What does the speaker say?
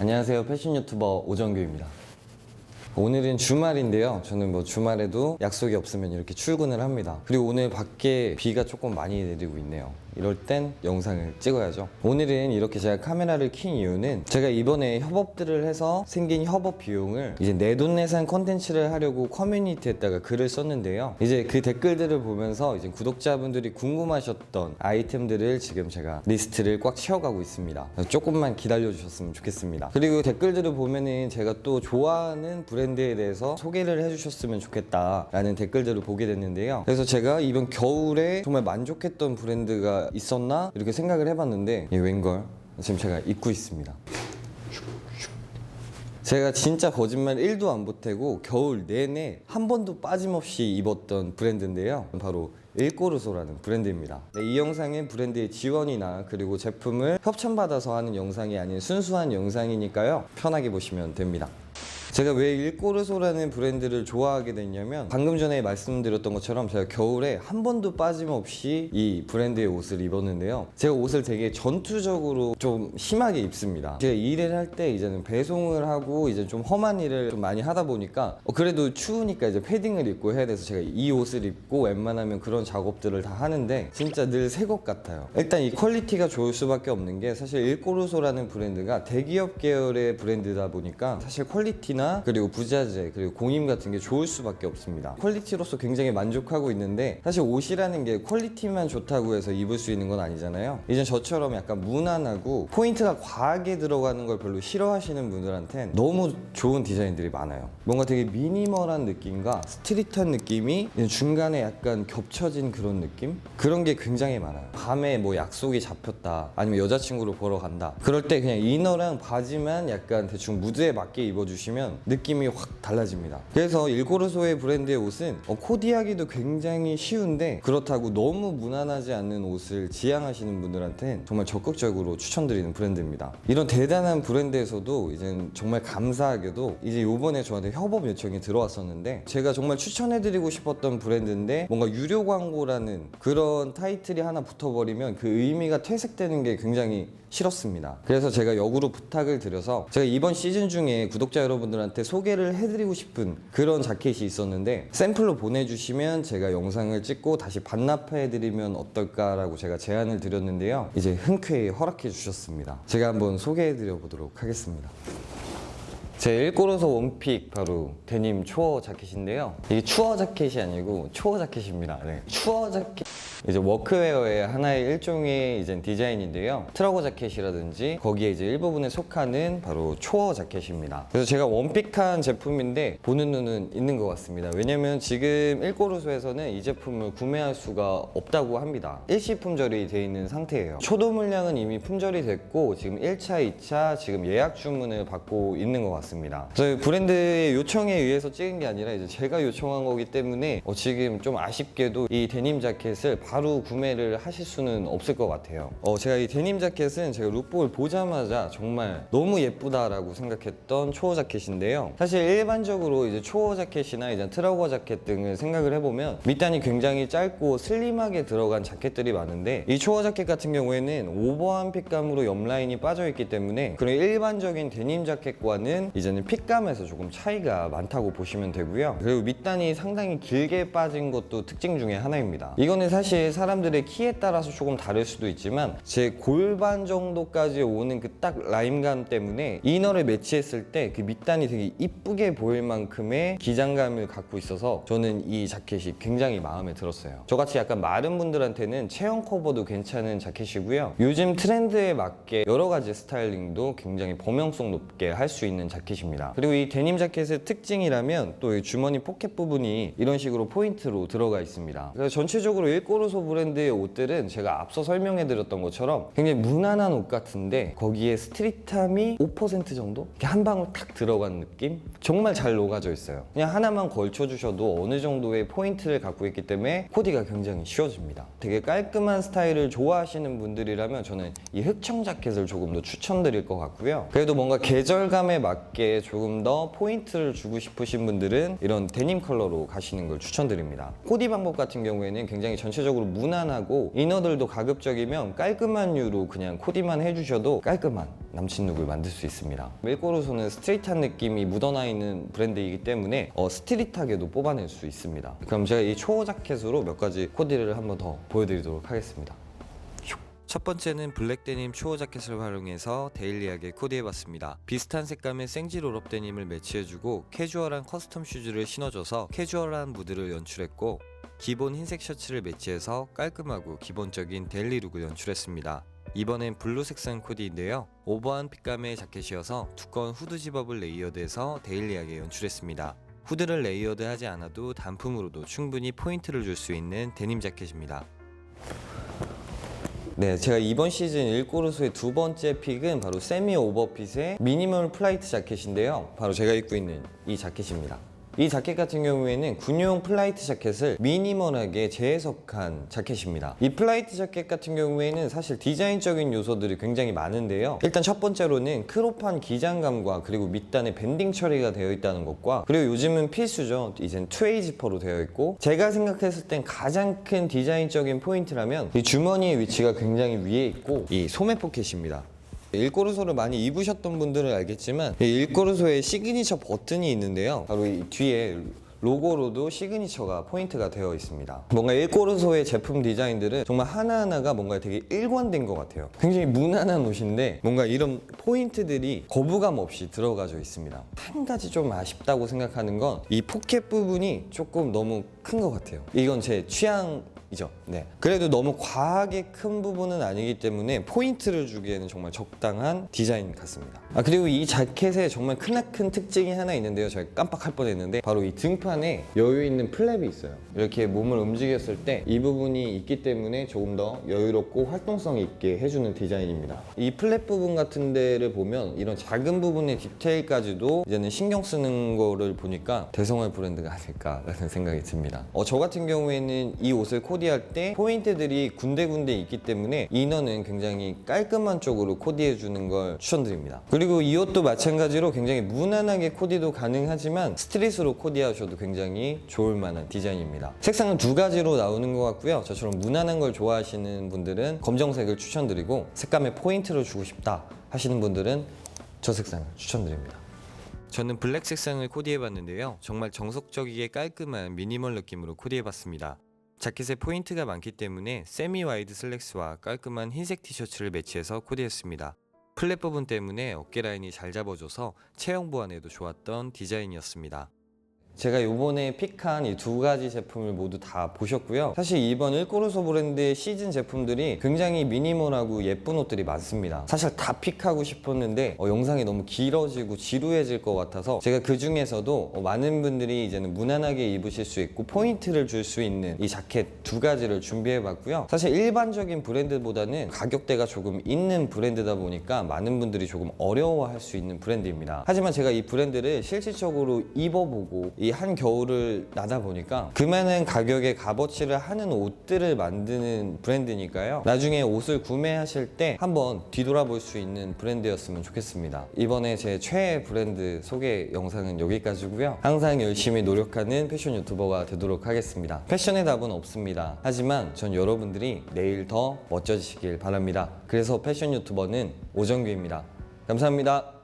안녕하세요. 패션 유튜버 오정규입니다. 오늘은 주말인데요. 저는 뭐 주말에도 약속이 없으면 이렇게 출근을 합니다. 그리고 오늘 밖에 비가 조금 많이 내리고 있네요. 이럴 땐 영상을 찍어야죠. 오늘은 이렇게 제가 카메라를 킨 이유는 제가 이번에 협업들을 해서 생긴 협업 비용을 이제 내돈내산 컨텐츠를 하려고 커뮤니티에다가 글을 썼는데요. 이제 그 댓글들을 보면서 이제 구독자분들이 궁금하셨던 아이템들을 지금 제가 리스트를 꽉 채워가고 있습니다. 조금만 기다려 주셨으면 좋겠습니다. 그리고 댓글들을 보면은 제가 또 좋아하는 브랜드 에 대해서 소개를 해주셨으면 좋겠다라는 댓글들을 보게 됐는데요. 그래서 제가 이번 겨울에 정말 만족했던 브랜드가 있었나 이렇게 생각을 해봤는데 이 웬걸 지금 제가 입고 있습니다. 제가 진짜 거짓말 1도 안 보태고 겨울 내내 한 번도 빠짐없이 입었던 브랜드인데요. 바로 일꼬르소라는 브랜드입니다. 네, 이 영상은 브랜드의 지원이나 그리고 제품을 협찬받아서 하는 영상이 아닌 순수한 영상이니까요. 편하게 보시면 됩니다. 제가 왜 일꼬르소라는 브랜드를 좋아하게 됐냐면 방금 전에 말씀드렸던 것처럼 제가 겨울에 한 번도 빠짐없이 이 브랜드의 옷을 입었는데요. 제가 옷을 되게 전투적으로 좀 심하게 입습니다. 제가 일을 할 때 이제는 배송을 하고 이제 좀 험한 일을 좀 많이 하다 보니까 어, 그래도 추우니까 이제 패딩을 입고 해야 돼서 제가 이 옷을 입고 웬만하면 그런 작업들을 다 하는데 진짜 늘 새 것 같아요. 일단 이 퀄리티가 좋을 수밖에 없는 게 사실 일꼬르소라는 브랜드가 대기업 계열의 브랜드다 보니까 사실 퀄리티 나 그리고 부자재 그리고 공임 같은 게 좋을 수밖에 없습니다. 퀄리티로서 굉장히 만족하고 있는데 사실 옷이라는 게 퀄리티만 좋다고 해서 입을 수 있는 건 아니잖아요. 이제 저처럼 약간 무난하고 포인트가 과하게 들어가는 걸 별로 싫어하시는 분들한텐 너무 좋은 디자인들이 많아요. 뭔가 되게 미니멀한 느낌과 스트릿한 느낌이 중간에 약간 겹쳐진 그런 느낌? 그런 게 굉장히 많아요. 밤에 뭐 약속이 잡혔다 아니면 여자친구를 보러 간다. 그럴 때 그냥 이너랑 바지만 약간 대충 무드에 맞게 입어주시면 느낌이 확 달라집니다. 그래서 일고르소의 브랜드의 옷은 어, 코디하기도 굉장히 쉬운데 그렇다고 너무 무난하지 않는 옷을 지향하시는 분들한테는 정말 적극적으로 추천드리는 브랜드입니다. 이런 대단한 브랜드에서도 이제 정말 감사하게도 이제 요번에 저한테 협업 요청이 들어왔었는데 제가 정말 추천해드리고 싶었던 브랜드인데 뭔가 유료 광고라는 그런 타이틀이 하나 붙어버리면 그 의미가 퇴색되는 게 굉장히 싫었습니다. 그래서 제가 역으로 부탁을 드려서 제가 이번 시즌 중에 구독자 여러분들 한테 소개를 해드리고 싶은 그런 자켓이 있었는데 샘플로 보내주시면 제가 영상을 찍고 다시 반납해드리면 어떨까라고 제가 제안을 드렸는데요. 이제 흔쾌히 허락해 주셨습니다. 제가 한번 소개해드려 보도록 하겠습니다. 제 일꼬로서 원픽 바로 데님 추어 자켓인데요. 이게 추어 자켓이 아니고 추어 자켓입니다. 네. 추어 자켓 이제 워크웨어의 하나의 일종의 이제 디자인인데요. 트러거 자켓이라든지 거기에 이제 일부분에 속하는 바로 초어 자켓입니다. 그래서 제가 원픽한 제품인데 보는 눈은 있는 것 같습니다. 왜냐면 지금 일꼬르소에서는 이 제품을 구매할 수가 없다고 합니다. 일시 품절이 돼 있는 상태예요. 초도 물량은 이미 품절이 됐고 지금 1차, 2차 지금 예약 주문을 받고 있는 것 같습니다. 그래서 브랜드의 요청에 의해서 찍은 게 아니라 이제 제가 요청한 거기 때문에 어, 지금 좀 아쉽게도 이 데님 자켓을 바로 구매를 하실 수는 없을 것 같아요. 어, 제가 이 데님 자켓은 제가 룩북을 보자마자 정말 너무 예쁘다라고 생각했던 초어 자켓인데요. 사실 일반적으로 이제 초어 자켓이나 이제 트라우거 자켓 등을 생각을 해보면 밑단이 굉장히 짧고 슬림하게 들어간 자켓들이 많은데 이 초어 자켓 같은 경우에는 오버한 핏감으로 옆라인이 빠져있기 때문에 그런 일반적인 데님 자켓과는 이제는 핏감에서 조금 차이가 많다고 보시면 되고요. 그리고 밑단이 상당히 길게 빠진 것도 특징 중에 하나입니다. 이거는 사실 사람들의 키에 따라서 조금 다를 수도 있지만 제 골반 정도까지 오는 그 딱 라임감 때문에 이너를 매치했을 때 그 밑단이 되게 이쁘게 보일 만큼의 기장감을 갖고 있어서 저는 이 자켓이 굉장히 마음에 들었어요. 저같이 약간 마른 분들한테는 체형 커버도 괜찮은 자켓이고요. 요즘 트렌드에 맞게 여러 가지 스타일링도 굉장히 범용성 높게 할 수 있는 자켓입니다. 그리고 이 데님 자켓의 특징이라면 또 이 주머니 포켓 부분이 이런 식으로 포인트로 들어가 있습니다. 그래서 전체적으로 일꼬 르소 브랜드의 옷들은 제가 앞서 설명해 드렸던 것처럼 굉장히 무난한 옷 같은데 거기에 스트릿함이 5% 정도? 이렇게 한 방울 탁 들어간 느낌? 정말 잘 녹아져 있어요. 그냥 하나만 걸쳐주셔도 어느 정도의 포인트를 갖고 있기 때문에 코디가 굉장히 쉬워집니다. 되게 깔끔한 스타일을 좋아하시는 분들이라면 저는 이 흑청 자켓을 조금 더 추천드릴 것 같고요. 그래도 뭔가 계절감에 맞게 조금 더 포인트를 주고 싶으신 분들은 이런 데님 컬러로 가시는 걸 추천드립니다. 코디 방법 같은 경우에는 굉장히 전체적으로 전체적으로 무난하고 이너들도 가급적이면 깔끔한 류로 그냥 코디만 해주셔도 깔끔한 남친 룩을 만들 수 있습니다. 멜꼬르소는 스트릿한 느낌이 묻어나 있는 브랜드이기 때문에 어, 스트릿하게도 뽑아낼 수 있습니다. 그럼 제가 이 초호 자켓으로 몇 가지 코디를 한번 더 보여드리도록 하겠습니다. 첫 번째는 블랙 데님 초호 자켓을 활용해서 데일리하게 코디해봤습니다. 비슷한 색감의 생지 롤업 데님을 매치해주고 캐주얼한 커스텀 슈즈를 신어줘서 캐주얼한 무드를 연출했고 기본 흰색 셔츠를 매치해서 깔끔하고 기본적인 데일리 룩을 연출했습니다. 이번엔 블루 색상 코디인데요. 오버한 핏감의 자켓이어서 두꺼운 후드 집업을 레이어드해서 데일리하게 연출했습니다. 후드를 레이어드하지 않아도 단품으로도 충분히 포인트를 줄 수 있는 데님 자켓입니다. 네, 제가 이번 시즌 일꼬르소의 두 번째 픽은 바로 세미 오버핏의 미니멀 플라이트 자켓인데요. 바로 제가 입고 있는 이 자켓입니다. 이 자켓 같은 경우에는 군용 플라이트 자켓을 미니멀하게 재해석한 자켓입니다. 이 플라이트 자켓 같은 경우에는 사실 디자인적인 요소들이 굉장히 많은데요. 일단 첫 번째로는 크롭한 기장감과 그리고 밑단에 밴딩 처리가 되어 있다는 것과 그리고 요즘은 필수죠. 이젠 투웨이 지퍼로 되어 있고 제가 생각했을 땐 가장 큰 디자인적인 포인트라면 이 주머니의 위치가 굉장히 위에 있고 이 소매 포켓입니다. 일꼬르소를 많이 입으셨던 분들은 알겠지만 이 일꼬르소에 시그니처 버튼이 있는데요. 바로 이 뒤에 로고로도 시그니처가 포인트가 되어 있습니다. 뭔가 일꼬르소의 제품 디자인들은 정말 하나하나가 뭔가 되게 일관된 것 같아요. 굉장히 무난한 옷인데 뭔가 이런 포인트들이 거부감 없이 들어가져 있습니다. 한 가지 좀 아쉽다고 생각하는 건 이 포켓 부분이 조금 너무 큰 것 같아요. 이건 제 취향 이죠. 네. 그래도 너무 과하게 큰 부분은 아니기 때문에 포인트를 주기에는 정말 적당한 디자인 같습니다. 아 그리고 이 자켓에 정말 크나큰 특징이 하나 있는데요. 제가 깜빡할 뻔했는데 바로 이 등판에 여유 있는 플랩이 있어요. 이렇게 몸을 움직였을 때 이 부분이 있기 때문에 조금 더 여유롭고 활동성 있게 해주는 디자인입니다. 이 플랩 부분 같은 데를 보면 이런 작은 부분의 디테일까지도 이제는 신경 쓰는 거를 보니까 대성할 브랜드가 아닐까라는 생각이 듭니다. 어, 저 같은 경우에는 이 옷을 코 디할 때 포인트들이 군데군데 있기 때문에 이너는 굉장히 깔끔한 쪽으로 코디해 주는 걸 추천드립니다. 그리고 이 옷도 마찬가지로 굉장히 무난하게 코디도 가능하지만 스트릿으로 코디하셔도 굉장히 좋을 만한 디자인입니다. 색상은 두 가지로 나오는 것 같고요. 저처럼 무난한 걸 좋아하시는 분들은 검정색을 추천드리고 색감에 포인트를 주고 싶다 하시는 분들은 저 색상을 추천드립니다. 저는 블랙 색상을 코디해봤는데요. 정말 정석적이게 깔끔한 미니멀 느낌으로 코디해봤습니다. 자켓에 포인트가 많기 때문에 세미 와이드 슬랙스와 깔끔한 흰색 티셔츠를 매치해서 코디했습니다. 플랫 부분 때문에 어깨 라인이 잘 잡아줘서 체형 보완에도 좋았던 디자인이었습니다. 제가 요번에 픽한 이 두 가지 제품을 모두 다 보셨고요. 사실 이번 일꼬르소 브랜드의 시즌 제품들이 굉장히 미니멀하고 예쁜 옷들이 많습니다. 사실 다 픽하고 싶었는데 어, 영상이 너무 길어지고 지루해질 것 같아서 제가 그 중에서도 어, 많은 분들이 이제는 무난하게 입으실 수 있고 포인트를 줄 수 있는 이 자켓 두 가지를 준비해 봤고요. 사실 일반적인 브랜드보다는 가격대가 조금 있는 브랜드다 보니까 많은 분들이 조금 어려워할 수 있는 브랜드입니다. 하지만 제가 이 브랜드를 실질적으로 입어보고 이한 겨울을 나다 보니까 그만한 가격의 값어치를 하는 옷들을 만드는 브랜드니까요. 나중에 옷을 구매하실 때 한번 뒤돌아볼 수 있는 브랜드였으면 좋겠습니다. 이번에 제 최애 브랜드 소개 영상은 여기까지고요. 항상 열심히 노력하는 패션 유튜버가 되도록 하겠습니다. 패션의 답은 없습니다. 하지만 전 여러분들이 내일 더 멋져지시길 바랍니다. 그래서 패션 유튜버는 오정규입니다. 감사합니다.